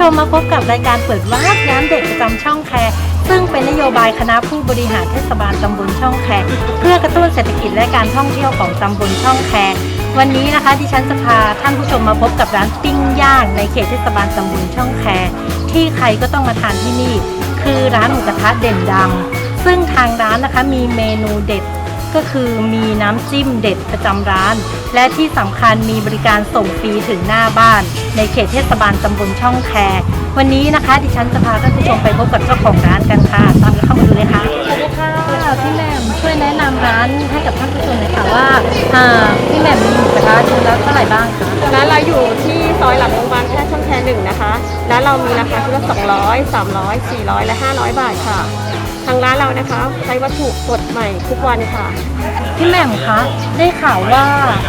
ชมมาพบกับรายการเปิดวาร์ปย้ำเด็กประจำช่องแคร์ซึ่งเป็นนโยบายคณะผู้บริหารเทศบาลตำบลช่องแคร์เพื่อกระตุ้นเศรษฐกิจและการท่องเที่ยวของตำบลช่องแคร์วันนี้นะคะดิฉันจะพาท่านผู้ชมมาพบกับร้านปิ้งย่างในเขตเทศบาลตำบลช่องแคร์ที่ใครก็ต้องมาทานที่นี่ คือร้านหมูกระทะเด่นดังซึ่งทางร้านนะคะมีเมนูเด็ด ก็คือมีน้ำจิ้มเด็ดประจำร้าน และที่สำคัญมีบริการส่งฟรีถึงหน้าบ้าน ในเขตเทศบาลตำบลช่องแควันนี้นะคะดิฉันจะพาท่านผู้ชมไปพบกับเจ้าของร้านกันค่ะ ตามกันเข้ามาดูเลยค่ะสวัสดีค่ะพี่แหม่มช่วยแนะนำร้านให้กับท่านผู้ชมหน่อยค่ะว่าอ่าพี่แหม่มมีหมูกระทะชุดละเท่าไหร่บ้างคะร้านเราอยู่ที่ซอยหลังโรงานเรามีราคาชุดละ200 300 400 และ 500 บาทค่ะ ทางร้านเรานะคะใช้วัตถุสดใหม่ทุกวันค่ะ พี่แหม่มคะได้ข่าวว่า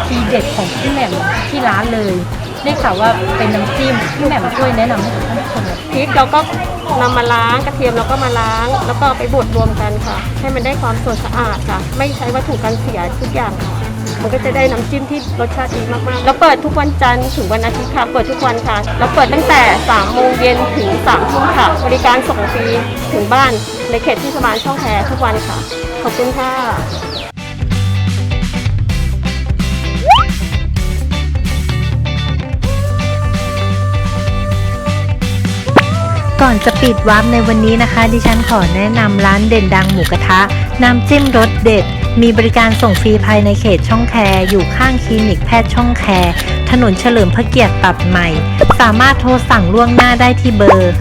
ทีเด็ดของพี่แหม่มที่ร้านเลย ได้ข่าวว่าเป็นน้ำจิ้มพี่แหม่มช่วยแนะนำให้กับท่านผู้ชมหน่อย พริกเราก็ นำมาล้างกระเทียมเราก็มาล้าง แล้วก็ไปบดรวมกันค่ะ ให้มันได้ความสดสะอาดค่ะ ไม่ใช้วัตถุกันเสียทุกอย่างค่ะมันก็จะได้น้ำจิ้มที่รสชาติดีมากๆเราเปิดทุกวันจันทร์ถึงวันอาทิตย์ค่ะ เปิดทุกวันค่ะเราเปิดตั้งแต่3โมงเย็นถึง3ทุ่มค่ะ บริการส่งฟรีถึงบ้านในเขตเทศบาลช่องแคทุกวันค่ะ ขอบคุณค่ะ ก่อนจะปิดวาร์ปในวันนี้นะคะ ดิฉันขอแนะนำร้านเด่นดังหมูกระทะ น้ำจิ้มรสเด็ด มีบริการส่งฟรีภายในเขตช่องแคอยู่ข้างคลินิกแพทย์ช่องแคถนนเฉลิมพระเกียรติตัดใหม่ สามารถโทรสั่งล่วงหน้าได้ที่เบอร์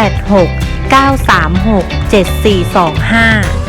086 936 7425